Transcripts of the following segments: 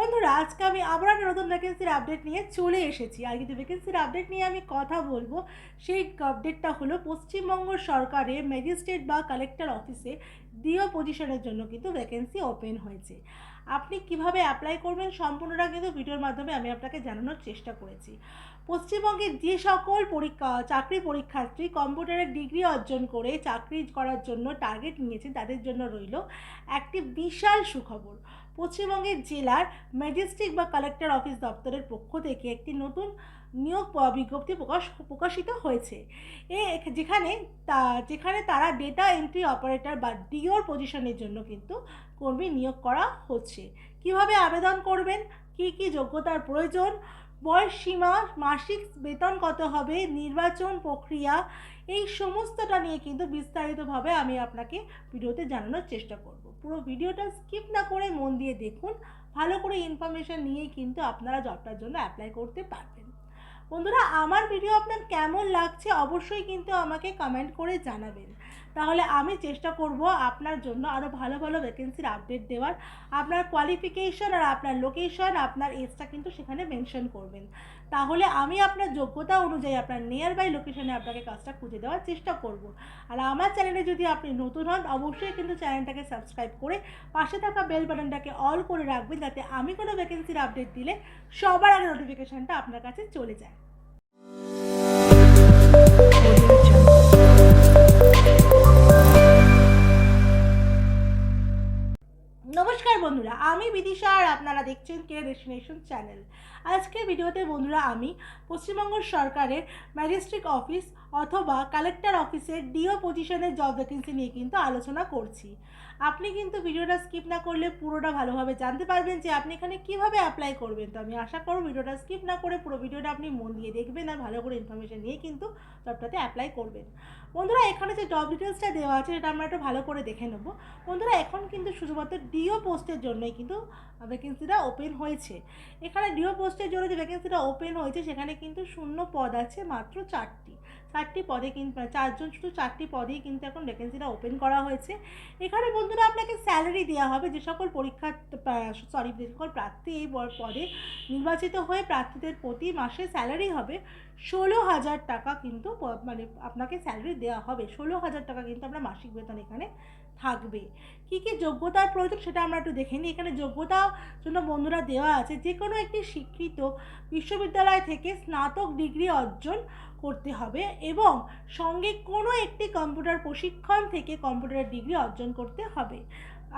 বন্ধুরা, আজকে আমি আবার একটা নতুন ভ্যাকেন্সির আপডেট নিয়ে চলে এসেছি। আর কিন্তু ভ্যাকেন্সির আপডেট নিয়ে আমি কথা বলব, সেই আপডেটটা হলো পশ্চিমবঙ্গ সরকারের ম্যাজিস্ট্রেট বা কালেক্টর অফিসে ডিও পজিশনের জন্য কিন্তু ভ্যাকেন্সি ওপেন হয়েছে। আপনি কীভাবে অ্যাপ্লাই করবেন সম্পূর্ণটা কিন্তু ভিডিওর মাধ্যমে আমি আপনাকে জানানোর চেষ্টা করেছি। পশ্চিমবঙ্গে যে সকল পরীক্ষা, চাকরি পরীক্ষার্থী কম্পিউটারের ডিগ্রি অর্জন করে চাকরি করার জন্য টার্গেট নিয়েছে, তাদের জন্য রইল একটি বিশাল সুখবর। পশ্চিমবঙ্গের জেলার ম্যাজিস্ট্রেট বা কালেক্টর অফিস দপ্তরের পক্ষ থেকে একটি নতুন নিয়োগ বিজ্ঞপ্তি প্রকাশ, প্রকাশিত হয়েছে। এ, যেখানে তা, যেখানে তারা ডেটা এন্ট্রি অপারেটর বা ডিওর পজিশনের জন্য কিন্তু কর্মী নিয়োগ করা হচ্ছে। কীভাবে আবেদন করবেন? কি কি যোগ্যতার প্রয়োজন? বয়স সীমা, মাসিক বেতন কত হবে? নির্বাচন প্রক্রিয়া এই সমস্তটা নিয়ে কিন্তু বিস্তারিতভাবে আমি আপনাকে ভিডিওতে জানানোর চেষ্টা করব। পুরো ভিডিওটা স্কিপ না করে মন দিয়ে দেখুন, ভালো করে ইনফরমেশান নিয়েই কিন্তু আপনারা জবটার জন্য অ্যাপ্লাই করতে পারবেন। বন্ধুরা, আমার ভিডিও আপনার কেমন লাগছে অবশ্যই কিন্তু আমাকে কমেন্ট করে জানাবেন। তাহলে আমি চেষ্টা করব আপনার জন্য আরও ভালো ভালো ভ্যাকেন্সির আপডেট দেওয়ার। আপনার কোয়ালিফিকেশন আর আপনার লোকেশন আপনার এজটা কিন্তু সেখানে মেনশন করবেন। তাহলে আমি আপনার যোগ্যতা অনুযায়ী আপনার নিয়ার বাই লোকেশনে আপনাকে কাজটা খুঁজে দেওয়ার চেষ্টা করব। আর আমার চ্যানেলে যদি আপনি নতুন হন, অবশ্যই কিন্তু চ্যানেলটাকে সাবস্ক্রাইব করে পাশে থাকা বেল বাটনটাকে অল করে রাখবেন, যাতে আমি কোনো ভ্যাকেন্সির আপডেট দিলে সবার আগে নোটিফিকেশানটা আপনার কাছে চলে যায়। বন্ধুরা, আমি বিদিশা আর আপনারা দেখছেন কে ডেস্টিনেশন চ্যানেল। আজকে ভিডিওতে বন্ধুরা আমি পশ্চিমবঙ্গ সরকারের ম্যাজিস্ট্রিক অফিস অথবা কালেক্টর অফিসের ডিও পজিশনের জব ভ্যাকেন্সি নিয়ে কিন্তু আলোচনা করছি। আপনি কিন্তু ভিডিওটা স্কিপ না করলে পুরোটা ভালোভাবে জানতে পারবেন যে আপনি এখানে কীভাবে অ্যাপ্লাই করবেন। তো আমি আশা করব ভিডিওটা স্কিপ না করে পুরো ভিডিওটা আপনি মন দিয়ে দেখবেন আর ভালো করে ইনফরমেশন নিয়ে কিন্তু জবটাতে অ্যাপ্লাই করবেন। বন্ধুরা, এখানে যে জব ডিটেলসটা দেওয়া আছে, সেটা আমরা একটু ভালো করে দেখে নেব। বন্ধুরা, এখন কিন্তু শুধুমাত্র ডিও পোস্টের জন্যই কিন্তু ভ্যাকেন্সিটা ওপেন হয়েছে। এখানে ডিও পোস্টের জন্য যে ভ্যাকেন্সিটা ওপেন হয়েছে, সেখানে কিন্তু শূন্য পদ আছে মাত্র চারটি। চারটি পদে কিন্তু চারজন, শুধু চারটি পদেই কিন্তু এখন ভ্যাকেন্সিটা ওপেন করা হয়েছে। এখানে বন্ধুরা আপনাকে স্যালারি দেওয়া হবে যে সকল পরীক্ষা সরি যে সকল প্রার্থী এই পদে নির্বাচিত হয়ে প্রার্থীদের প্রতি মাসে স্যালারি হবে ষোলো হাজার টাকা কিন্তু মানে আপনাকে স্যালারি দেওয়া হবে। ষোলো হাজার টাকা কিন্তু আমরা মাসিক বেতন এখানে থাকবে। কী কী যোগ্যতার প্রয়োজন সেটা আমরা একটু দেখে নিই। এখানে যোগ্যতা জন্য বন্ধুরা দেওয়া আছে যে কোনো একটি স্বীকৃত বিশ্ববিদ্যালয় থেকে স্নাতক ডিগ্রি অর্জন করতে হবে এবং সঙ্গে কোনো একটি কম্পিউটার প্রশিক্ষণ থেকে কম্পিউটার ডিগ্রি অর্জন করতে হবে।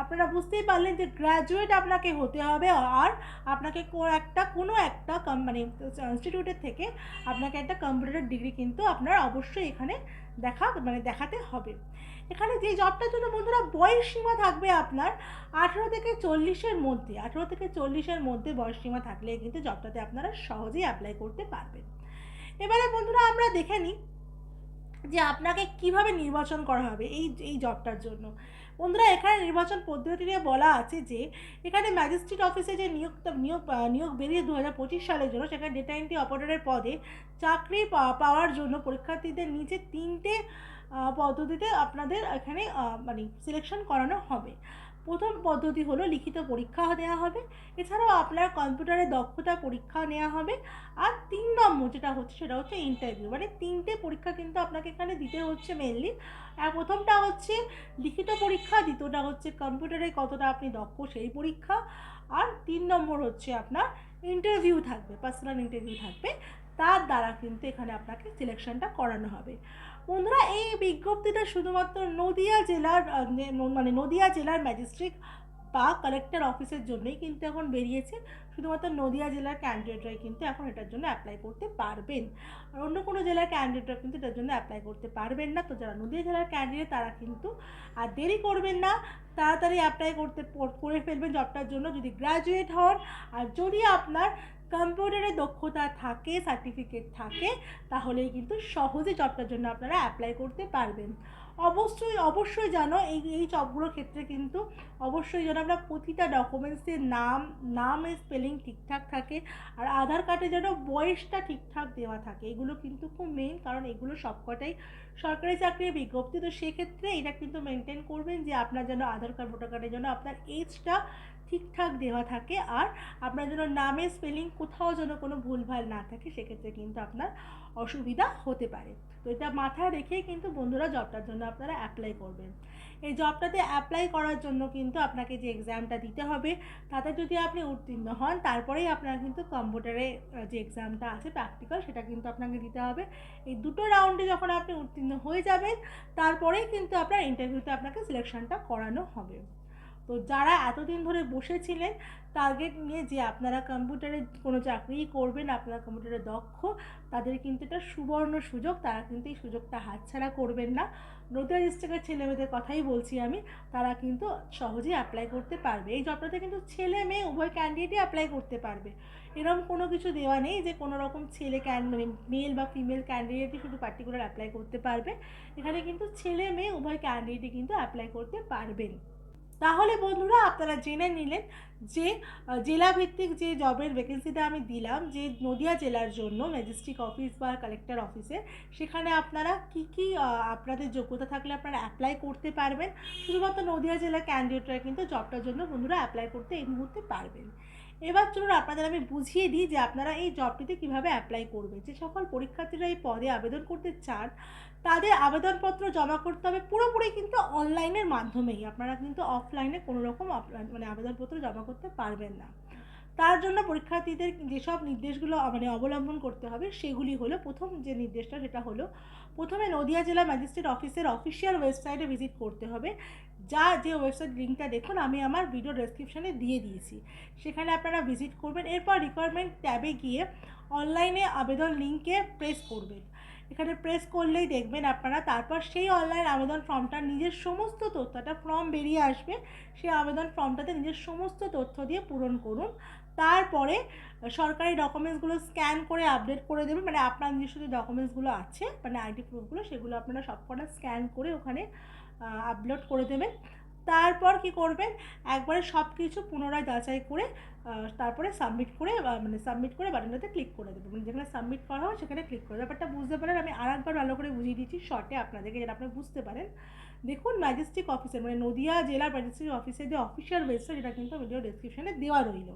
আপনারা বুঝতেই পারলেন যে গ্র্যাজুয়েট আপনাকে হতে হবে আর আপনাকে একটা, কোনো একটা মানে ইনস্টিটিউটের থেকে আপনাকে একটা কম্পিউটার ডিগ্রি কিন্তু আপনার অবশ্যই এখানে দেখা মানে দেখাতে হবে। এখানে যে জবটার জন্য বন্ধুরা বয়স সীমা থাকবে আপনার আঠেরো থেকে চল্লিশের মধ্যে, আঠেরো থেকে চল্লিশের মধ্যে বয়স সীমা থাকলে কিন্তু জবটাতে আপনারা সহজেই অ্যাপ্লাই করতে পারবেন। এবারে বন্ধুরা আমরা দেখে নিই যে আপনাকে কীভাবে নির্বাচন করা হবে এই এই জবটার জন্য। বন্ধুরা, এখানে নির্বাচন পদ্ধতি নিয়ে বলা আছে যে, এখানে ম্যাজিস্ট্রেট অফিসে যে নিয়োগ নিয়োগ নিয়োগ বেরিয়ে দু হাজার পঁচিশ সালের জন্য সেখানে ডেটা এন্ট্রি অপারেটরের পদে চাকরি পাওয়ার জন্য পরীক্ষার্থীদের নিচে তিনটে পদ্ধতিতে আপনাদের এখানে মানে সিলেকশন করানো হবে। প্রথম পদ্ধতি হলো লিখিত পরীক্ষা দেওয়া হবে। এছাড়াও আপনার কম্পিউটারে দক্ষতা পরীক্ষা নেওয়া হবে। আর তিন নম্বর যেটা হচ্ছে সেটা হচ্ছে ইন্টারভিউ মানে তিনটে পরীক্ষা কিন্তু আপনাকে এখানে দিতে হচ্ছে মেনলি আর প্রথমটা হচ্ছে লিখিত পরীক্ষা, দ্বিতীয়টা হচ্ছে কম্পিউটারে কতটা আপনি দক্ষ সেই পরীক্ষা। আর তিন নম্বর হচ্ছে আপনার ইন্টারভিউ থাকবে পার্সোনাল ইন্টারভিউ থাকবে। তার দ্বারা কিন্তু এখানে আপনাকে সিলেকশনটা করানো হবে। বন্ধুরা, এই বিজ্ঞপ্তিটা শুধুমাত্র নদিয়া জেলার মানে নদিয়া জেলার ম্যাজিস্ট্রেট বা কালেক্টর অফিসের জন্যই কিন্তু এখন বেরিয়েছে। শুধুমাত্র নদিয়া জেলার ক্যান্ডিডেটরাই কিন্তু এখন এটার জন্য অ্যাপ্লাই করতে পারবেন। আর অন্য কোনো জেলার ক্যান্ডিডেটরা কিন্তু এটার জন্য অ্যাপ্লাই করতে পারবেন না। তো যারা নদিয়া জেলার ক্যান্ডিডেট তারা কিন্তু আর দেরি করবেন না। তাড়াতাড়ি অ্যাপ্লাই করতে করে ফেলবেন জবটার জন্য। যদি গ্র্যাজুয়েট হন, আর যদি আপনার কম্পিউটারে দক্ষতা থাকে সার্টিফিকেট থাকে, তাহলেই কিন্তু সহজে জবটার জন্য আপনারা অ্যাপ্লাই করতে পারবেন। অবশ্যই অবশ্যই জানো, এই এই জবগুলোর ক্ষেত্রে কিন্তু অবশ্যই যেন আপনার প্রতিটা ডকুমেন্টসের নাম, নামের স্পেলিং ঠিকঠাক থাকে, আর আধার কার্ডে যেন বয়সটা ঠিকঠাক দেওয়া থাকে, এগুলো কিন্তু খুব মেন কারণ এগুলো সবকটাই সরকারি চাকরির বিজ্ঞপ্তি। তো সেক্ষেত্রে এটা কিন্তু মেনটেন করবেন যে আপনার যেন আধার কার্ড ভোটার কার্ডের জন্য আপনার এজটা ঠিকঠাক দেওয়া থাকে আর আপনার যেন নামের স্পেলিং কোথাও যেন কোনো ভুলভাল না থাকে, সেক্ষেত্রে কিন্তু আপনার অসুবিধা হতে পারে। তো এটা মাথায় রেখেই কিন্তু বন্ধুরা জবটার জন্য আপনারা অ্যাপ্লাই করবেন। এই জবটাতে অ্যাপ্লাই করার জন্য কিন্তু আপনাকে যে এক্সামটা দিতে হবে, তাতে যদি আপনি উত্তীর্ণ হন, তারপরেই আপনার কিন্তু কম্পিউটারে যে এক্সামটা আছে প্র্যাকটিক্যাল সেটা কিন্তু আপনাকে দিতে হবে। এই দুটো রাউন্ডে যখন আপনি উত্তীর্ণ হয়ে যাবেন, তারপরেই কিন্তু আপনার ইন্টারভিউতে আপনাকে সিলেকশনটা করানো হবে। তো যারা এতদিন ধরে বসেছিলেন টার্গেট নিয়ে যে আপনারা কম্পিউটারে কোনো চাকরিই করবেন, আপনারা কম্পিউটারে দক্ষ, তাদের কিন্তু এটা সুবর্ণ সুযোগ, তারা কিন্তু এই সুযোগটা হাতছাড়া করবেন না। নদিয়া ডিস্ট্রিক্টের ছেলেমেয়েদের কথাই বলছি আমি, তারা কিন্তু সহজেই অ্যাপ্লাই করতে পারবে। এই জবটাতে কিন্তু ছেলে মেয়ে উভয় ক্যান্ডিডেটই অ্যাপ্লাই করতে পারবে। এরকম কোনো কিছু দেওয়া নেই যে কোনো রকম ছেলে মেল বা ফিমেল ক্যান্ডিডেটই শুধু পার্টিকুলার অ্যাপ্লাই করতে পারবে। এখানে কিন্তু ছেলে মেয়ে উভয় ক্যান্ডিডেটই কিন্তু অ্যাপ্লাই করতে পারবেন। তাহলে বন্ধুরা আপনারা জেনে নিলেন যে জেলাভিত্তিক যে জবের ভ্যাকেন্সিটা আমি দিলাম, যে নদিয়া জেলার জন্য ম্যাজিস্ট্রিক অফিস বা কালেক্টর অফিসে সেখানে আপনারা কি কি আপনাদের যোগ্যতা থাকলে আপনারা অ্যাপ্লাই করতে পারবেন। শুধুমাত্র নদিয়া জেলার ক্যান্ডিডেটরা কিন্তু জবটার জন্য বন্ধুরা অ্যাপ্লাই করতে এই মুহূর্তে পারবেন। এবার চলুন আপনাদের আমি বুঝিয়ে দিই যে আপনারা এই জবটিতে কীভাবে অ্যাপ্লাই করবেন। যে সকল পরীক্ষার্থীরা এই পদে আবেদন করতে চান, তাদের আবেদনপত্র জমা করতে হবে পুরোপুরি কিন্তু অনলাইনের মাধ্যমেই। আপনারা কিন্তু অফলাইনে কোনো রকম মানে আবেদনপত্র জমা করতে পারবেন না। তার জন্য পরীক্ষার্থীদের যেসব নির্দেশগুলো মানে অবলম্বন করতে হবে, সেগুলি হলো প্রথম যে নির্দেশটা সেটা হলো প্রথমে নদিয়া জেলা ম্যাজিস্ট্রেট অফিসের অফিসিয়াল ওয়েবসাইটে ভিজিট করতে হবে। যা যে ওয়েবসাইট লিঙ্কটা দেখুন, আমি আমার ভিডিও ডেসক্রিপশানে দিয়ে দিয়েছি। সেখানে আপনারা ভিজিট করবেন। এরপর রিকোয়ারমেন্ট ট্যাবে গিয়ে অনলাইনে আবেদন লিঙ্কে প্রেস করবেন। এখানে প্রেস করলেই দেখবেন আপনারা, তারপর সেই অনলাইন আবেদন ফর্মটা নিজের সমস্ত তথ্য একটা ফর্ম বেরিয়ে আসবে। সেই আবেদন ফর্মটাতে নিজের সমস্ত তথ্য দিয়ে পূরণ করুন। তারপরে সরকারি ডকুমেন্টসগুলো স্ক্যান করে আপডেট করে দেবেন মানে আপনার নিজস্ব যে ডকুমেন্টসগুলো আছে মানে আইডি প্রুফগুলো সেগুলো আপনারা সবকটা স্ক্যান করে ওখানে আপলোড করে দেবেন। তারপর কি করবেন? একবারে সব কিছু পুনরায় যাচাই করে তারপরে সাবমিট করে মানে সাবমিট করে বাটনটাতে ক্লিক করে দেবেন। মানে যেখানে সাবমিট করা হয় সেখানে ক্লিক করে ব্যাপারটা বুঝতে পারেন, আমি আর একবার ভালো করে বুঝিয়ে দিচ্ছি শর্টে আপনাদেরকে যেটা আপনারা বুঝতে পারেন। দেখুন ম্যাজিস্ট্রিক অফিসার মানে নদিয়া জেলার ম্যাজিস্ট্রিক অফিসের যে অফিসিয়াল ওয়েবসাইট এটা কিন্তু ভিডিও ডেসক্রিপশনে দেওয়া রইল।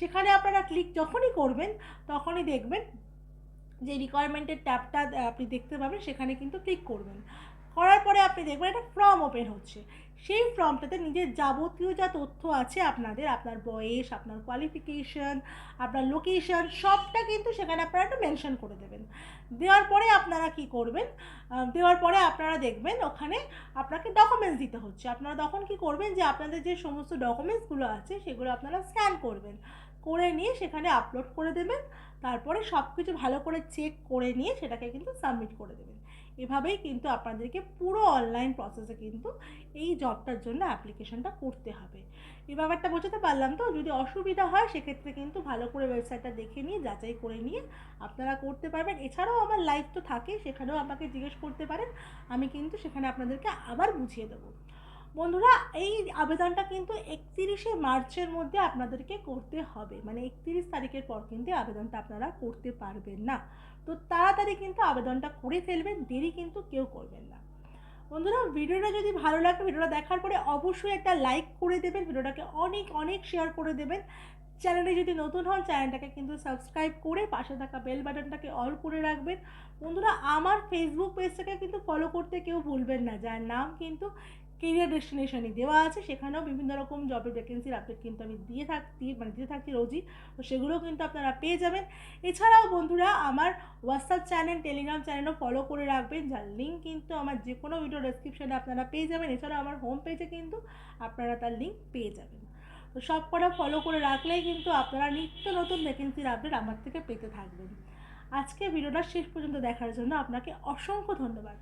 সেখানে আপনারা ক্লিক যখনই করবেন, তখনই দেখবেন যে রিকোয়ারমেন্টের ট্যাবটা আপনি দেখতে পাবেন, সেখানে কিন্তু ক্লিক করবেন। করার পরে আপনি দেখবেন একটা ফর্ম ওপেন হচ্ছে। সেই ফর্মটাতে নিজের যাবতীয় যা তথ্য আছে আপনাদের, আপনার বয়স, আপনার কোয়ালিফিকেশন আপনার লোকেশন সবটা কিন্তু সেখানে আপনারা একটু মেনশন করে দেবেন। দেওয়ার পরে আপনারা কি করবেন? দেওয়ার পরে আপনারা দেখবেন ওখানে আপনাকে ডকুমেন্টস দিতে হচ্ছে। আপনারা তখন কি করবেন যে আপনাদের যে সমস্ত ডকুমেন্টসগুলো আছে সেগুলো আপনারা স্ক্যান করবেন। করে নিয়ে সেখানে আপলোড করে দেবেন। তারপরে সব কিছু ভালো করে চেক করে নিয়ে সেটাকে কিন্তু সাবমিট করে দেবেন। এভাবেই কিন্তু আপনাদেরকে পুরো অনলাইন প্রসেসে কিন্তু এই জবটার জন্য অ্যাপ্লিকেশনটা করতে হবে। এই ব্যাপারটা বোঝাতে পারলাম তো? যদি অসুবিধা হয় সেক্ষেত্রে কিন্তু ভালো করে ওয়েবসাইটটা দেখে নিয়ে, যাচাই করে নিয়ে আপনারা করতে পারবেন। এছাড়াও আমার লাইভ তো থাকে, সেখানেও আমাকে জিজ্ঞেস করতে পারেন। আমি কিন্তু সেখানে আপনাদেরকে আবার বুঝিয়ে দেবো। বন্ধুরা, এই আবেদনটা কিন্তু একত্রিশে মার্চের মধ্যে আপনাদেরকে করতে হবে। মানে একত্রিশ তারিখের পর কিন্তু আবেদনটা আপনারা করতে পারবেন না। তো তাড়াতাড়ি কিন্তু আবেদনটা করে ফেলবেন, দেরি কিন্তু কেউ করবেন না। বন্ধুরা, ভিডিওটা যদি ভালো লাগে, ভিডিওটা দেখার পরে অবশ্যই একটা লাইক করে দেবেন, ভিডিওটাকে অনেক অনেক শেয়ার করে দেবেন। চ্যানেলে যদি নতুন হন, চ্যানেলটাকে কিন্তু সাবস্ক্রাইব করে পাশে থাকা বেল বাটনটাকে অল করে রাখবেন। বন্ধুরা, আমার ফেসবুক পেজটাকে কিন্তু ফলো করতে কেউ ভুলবেন না, যার নাম কিন্তু কেরিয়ার ডেস্টিনেশনই দেওয়া আছে। সেখানেও বিভিন্ন রকম জবের ভ্যাকেন্সির আপডেট কিন্তু আমি দিয়ে থাকছি মানে দিতে থাকি রোজই। তো সেগুলোও কিন্তু আপনারা পেয়ে যাবেন। এছাড়াও বন্ধুরা, আমার হোয়াটসঅ্যাপ চ্যানেল টেলিগ্রাম চ্যানেলও ফলো করে রাখবেন। যার লিঙ্ক কিন্তু আমার যে কোনো ভিডিও ডেসক্রিপশানে আপনারা পেয়ে যাবেন। এছাড়াও আমার হোম পেজে কিন্তু আপনারা তার লিঙ্ক পেয়ে যাবেন। তো সব কটা ফলো করে রাখলেই কিন্তু আপনারা নিত্য নতুন ভ্যাকেন্সির আপডেট আমার থেকে পেতে থাকবেন। আজকে ভিডিওটা শেষ পর্যন্ত দেখার জন্য আপনাকে অসংখ্য ধন্যবাদ।